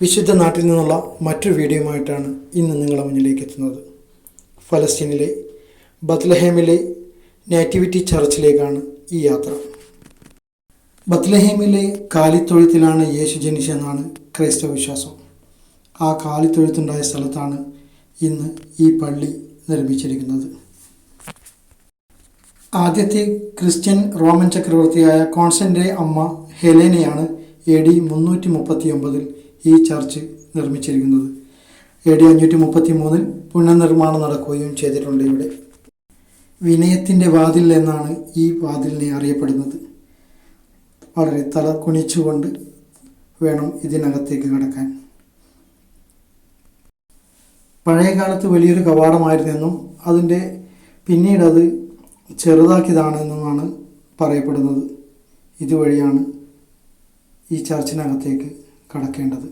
വിശുദ്ധ നാട്ടിൽ നിന്നുള്ള മറ്റൊരു വീഡിയോയുമായിട്ടാണ് ഇന്ന് നിങ്ങളുടെ മുന്നിലേക്ക് എത്തുന്നത്. ഫലസ്തീനിലെ ബത്ലഹേമിലെ നാറ്റിവിറ്റി ചർച്ചിലേക്കാണ് ഈ യാത്ര. ബത്ലഹേമിലെ കാലിത്തൊഴുത്തിലാണ് യേശു ജനിച്ചെന്നാണ് ക്രൈസ്തവ വിശ്വാസം. ആ കാലിത്തൊഴുത്തുണ്ടായ സ്ഥലത്താണ് ഇന്ന് ഈ പള്ളി നിർമ്മിച്ചിരിക്കുന്നത്. ആദ്യത്തെ ക്രിസ്ത്യൻ റോമൻ ചക്രവർത്തിയായ കോൺസ്റ്റന്റെ അമ്മ ഹെലേനയാണ് എ ഡി മുന്നൂറ്റി മുപ്പത്തി ഒമ്പതിൽ ഈ ചർച്ച് നിർമ്മിച്ചിരിക്കുന്നത്. എ ഡി അഞ്ഞൂറ്റി മുപ്പത്തി മൂന്നിൽ പുനർനിർമ്മാണം നടക്കുകയും ചെയ്തിട്ടുണ്ട് ഇവിടെ. വിനയത്തിന്റെ വാതിൽ എന്നാണ് ഈ വാതിലിനെ അറിയപ്പെടുന്നത്. വളരെ തല കുണിച്ചുകൊണ്ട് വേണം ഇതിനകത്തേക്ക് കടക്കാൻ. പഴയ കാലത്ത് വലിയൊരു കവാടമായിരുന്നെന്നും അതിന്റെ പിന്നീട് അത് ചെറുതാക്കിയതാണെന്നുമാണ് പറയപ്പെടുന്നത്. ഇതുവഴിയാണ് ഈ ചർച്ചിനകത്തേക്ക് കടക്കേണ്ടത്.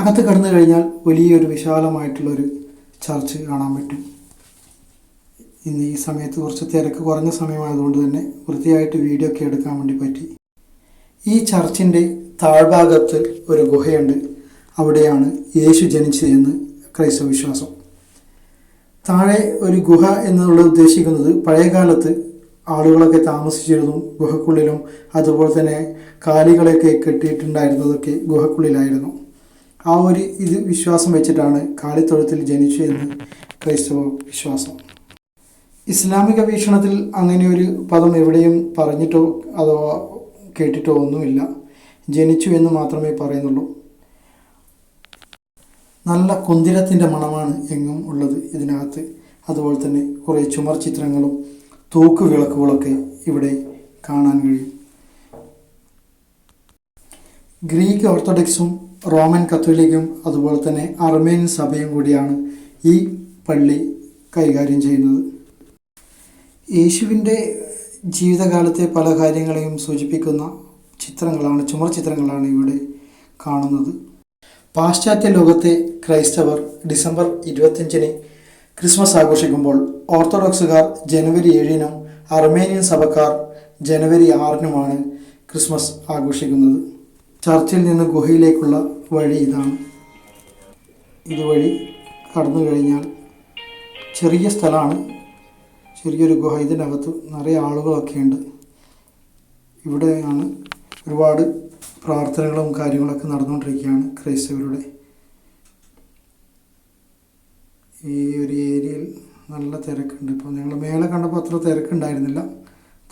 അകത്ത് കടന്നു കഴിഞ്ഞാൽ വലിയൊരു വിശാലമായിട്ടുള്ളൊരു ചർച്ച് കാണാൻ പറ്റും. ഇന്ന് ഈ സമയത്ത് കുറച്ച് തിരക്ക് കുറഞ്ഞ സമയമായതുകൊണ്ട് തന്നെ വൃത്തിയായിട്ട് വീഡിയോ ഒക്കെ എടുക്കാൻ വേണ്ടി പറ്റി. ഈ ചർച്ചിന്റെ താഴ്ഭാഗത്ത് ഒരു ഗുഹയുണ്ട്. അവിടെയാണ് യേശു ജനിച്ചതെന്ന് ക്രൈസ്തവ വിശ്വാസം. താഴെ ഒരു ഗുഹ എന്നുള്ളത് ഉദ്ദേശിക്കുന്നത് പഴയകാലത്ത് ആളുകളൊക്കെ താമസിച്ചിരുന്നു. ഗുഹക്കുള്ളിലും അതുപോലെ തന്നെ കാലികളെയൊക്കെ കെട്ടിയിട്ടുണ്ടായിരുന്നതൊക്കെ ഗുഹക്കുള്ളിലായിരുന്നു. ആ ഒരു ഇത് വിശ്വാസം വെച്ചിട്ടാണ് കാലിത്തൊഴുത്തിൽ ജനിച്ചു എന്ന് ക്രൈസ്തവ വിശ്വാസം. ഇസ്ലാമിക വീക്ഷണത്തിൽ അങ്ങനെ ഒരു പദം എവിടെയും പറഞ്ഞിട്ടോ അതോ കേട്ടിട്ടോ ഒന്നുമില്ല ജനിച്ചു എന്ന് മാത്രമേ പറയുന്നുള്ളൂ. നല്ല കുന്തിരത്തിന്റെ മണമാണ് എങ്ങും ഉള്ളത് ഇതിനകത്ത്. അതുപോലെ തന്നെ കുറേ ചുമർ ചിത്രങ്ങളും തൂക്ക് വിളക്കുകളൊക്കെ ഇവിടെ കാണാൻ കഴിയും. ഗ്രീക്ക് ഓർത്തഡോക്സും റോമൻ കത്തോലിക്കും അതുപോലെ തന്നെ അർമേനിയൻ സഭയും കൂടിയാണ് ഈ പള്ളി കൈകാര്യം ചെയ്യുന്നത്. യേശുവിന്റെ ജീവിതകാലത്തെ പല കാര്യങ്ങളെയും സൂചിപ്പിക്കുന്ന ചിത്രങ്ങളാണ് ചുമർ ചിത്രങ്ങളാണ് ഇവിടെ കാണുന്നത്. പാശ്ചാത്യ ലോകത്തെ ക്രൈസ്തവർ ഡിസംബർ ഇരുപത്തിയഞ്ചിന് ക്രിസ്മസ് ആഘോഷിക്കുമ്പോൾ ഓർത്തഡോക്സുകാർ ജനുവരി ഏഴിനും അർമേനിയൻ സഭക്കാർ ജനുവരി ആറിനുമാണ് ക്രിസ്മസ് ആഘോഷിക്കുന്നത്. ചർച്ചിൽ നിന്ന് ഗുഹയിലേക്കുള്ള വഴി ഇതാണ്. ഇതുവഴി കടന്നു കഴിഞ്ഞാൽ ചെറിയ സ്ഥലമാണ് ചെറിയൊരു ഗുഹ. ഇതിനകത്ത് നിറയെ ആളുകളൊക്കെ ഉണ്ട്. ഇവിടെയാണ് ഒരുപാട് പ്രാർത്ഥനകളും കാര്യങ്ങളൊക്കെ നടന്നുകൊണ്ടിരിക്കുകയാണ് ക്രൈസ്തവരുടെ. ഈ ഒരു ഏരിയയിൽ നല്ല തിരക്കുണ്ട്. ഇപ്പോൾ ഞങ്ങൾ മേലെ കണ്ടപ്പോൾ അത്ര തിരക്കുണ്ടായിരുന്നില്ല.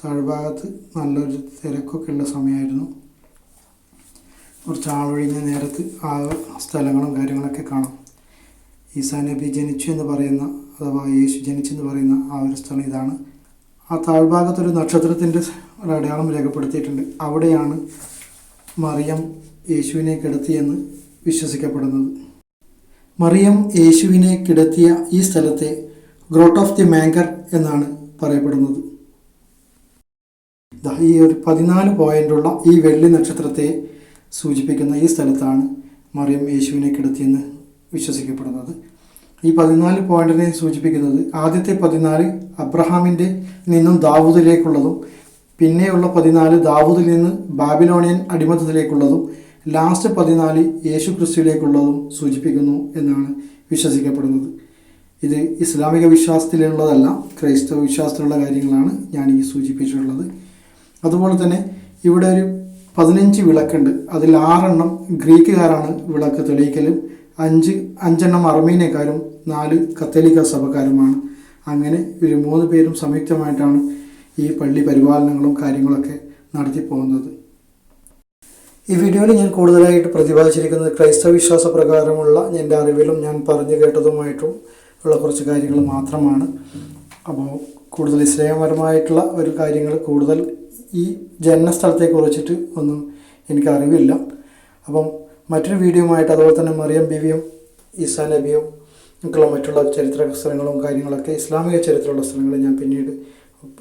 താഴ്ഭാഗത്ത് നല്ലൊരു തിരക്കൊക്കെ ഉള്ള സമയമായിരുന്നു. കുറച്ച് ആളൊഴിഞ്ഞ നേരത്ത് ആ സ്ഥലങ്ങളും കാര്യങ്ങളൊക്കെ കാണാം. ഈസാ നബി ജനിച്ചു എന്ന് പറയുന്ന അഥവാ യേശു ജനിച്ചെന്ന് പറയുന്ന ആ ഒരു സ്ഥലം ഇതാണ്. ആ താഴ്ഭാഗത്തൊരു നക്ഷത്രത്തിന്റെ ഒരു അടയാളം രേഖപ്പെടുത്തിയിട്ടുണ്ട്. അവിടെയാണ് മറിയം യേശുവിനെ കിടത്തിയെന്ന് വിശ്വസിക്കപ്പെടുന്നത്. മറിയം യേശുവിനെ കിടത്തിയ ഈ സ്ഥലത്തെ ഗ്രോട്ട് ഓഫ് ദി മാങ്കർ എന്നാണ് പറയപ്പെടുന്നത്. ഈ ഒരു പതിനാല് പോയിന്റുള്ള ഈ വെള്ളി നക്ഷത്രത്തെ സൂചിപ്പിക്കുന്ന ഈ സ്ഥലത്താണ് മറിയം യേശുവിനെ കിടത്തിയെന്ന് വിശ്വസിക്കപ്പെടുന്നത്. ഈ പതിനാല് പോയിന്റിനെ സൂചിപ്പിക്കുന്നത് ആദ്യത്തെ പതിനാല് അബ്രഹാമിന്റെ നിന്നും ദാവൂദിലേക്കുള്ളതും പിന്നെയുള്ള പതിനാല് ദാവൂദിൽ നിന്ന് ബാബിലോണിയൻ അടിമത്തത്തിലേക്കുള്ളതും ലാസ്റ്റ് പതിനാല് യേശു ക്രിസ്തുവിലേക്കുള്ളതും സൂചിപ്പിക്കുന്നു എന്നാണ് വിശ്വസിക്കപ്പെടുന്നത്. ഇത് ഇസ്ലാമിക വിശ്വാസത്തിലുള്ളതല്ല ക്രൈസ്തവ വിശ്വാസത്തിലുള്ള കാര്യങ്ങളാണ് ഞാൻ ഈ സൂചിപ്പിച്ചിട്ടുള്ളത്. അതുപോലെ തന്നെ ഇവിടെ ഒരു പതിനഞ്ച് വിളക്കുണ്ട്. അതിൽ ആറെണ്ണം ഗ്രീക്കുകാരാണ് വിളക്ക് തെളിയിക്കലും അഞ്ച് അഞ്ചെണ്ണം അർമീനിയക്കാരും നാല് കത്തോലിക്ക സഭക്കാരുമാണ്. അങ്ങനെ ഇവർ മൂന്ന് പേരും സംയുക്തമായിട്ടാണ് ഈ പള്ളി പരിപാലനങ്ങളും കാര്യങ്ങളൊക്കെ നടത്തി പോകുന്നത് ഈ വീഡിയോയിൽ ഞാൻ കൂടുതലായിട്ട് പ്രതിപാദിച്ചിരിക്കുന്നത് ക്രൈസ്തവ വിശ്വാസ പ്രകാരമുള്ള എന്റെ അറിവിലും ഞാൻ പറഞ്ഞു കേട്ടതുമായിട്ടും ഉള്ള കുറച്ച് കാര്യങ്ങൾ മാത്രമാണ്. അപ്പോൾ കൂടുതൽ ഇസ്ലാമപരമായിട്ടുള്ള ഒരു കാര്യങ്ങൾ കൂടുതൽ ഈ ജനനസ്ഥലത്തെ കുറിച്ചിട്ട് ഒന്നും എനിക്ക് അറിവില്ല അപ്പം മറ്റൊരു വീഡിയോയുമായിട്ട് അതുപോലെ തന്നെ മറിയം ബിവിയും ഈസാ നബിയും ഒക്കെയുള്ള മറ്റുള്ള ചരിത്ര സ്ഥലങ്ങളും കാര്യങ്ങളൊക്കെ ഇസ്ലാമിക ചരിത്രമുള്ള സ്ഥലങ്ങൾ ഞാൻ പിന്നീട്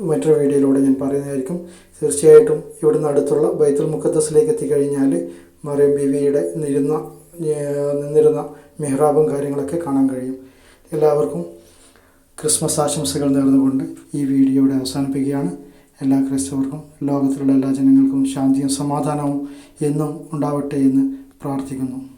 മറ്റൊരു വീഡിയോയിലൂടെ ഞാൻ പറയുന്നതായിരിക്കും. തീർച്ചയായിട്ടും ഇവിടുന്ന് അടുത്തുള്ള ബൈത്തുൽ മുഖദ്ദസിലേക്ക് എത്തിക്കഴിഞ്ഞാൽ മറിയം ബിവിയുടെ നിരുന്ന നിന്നിരുന്ന മെഹ്റാബും കാര്യങ്ങളൊക്കെ കാണാൻ കഴിയും. എല്ലാവർക്കും ക്രിസ്മസ് ആശംസകൾ നേർന്നുകൊണ്ട് ഈ വീഡിയോ ഇവിടെ അവസാനിപ്പിക്കുകയാണ്. എല്ലാ ക്രൈസ്തവർക്കും ലോകത്തിലുള്ള എല്ലാ ജനങ്ങൾക്കും ശാന്തിയും സമാധാനവും എന്നും ഉണ്ടാവട്ടെ എന്ന് പ്രാർത്ഥിക്കുന്നു.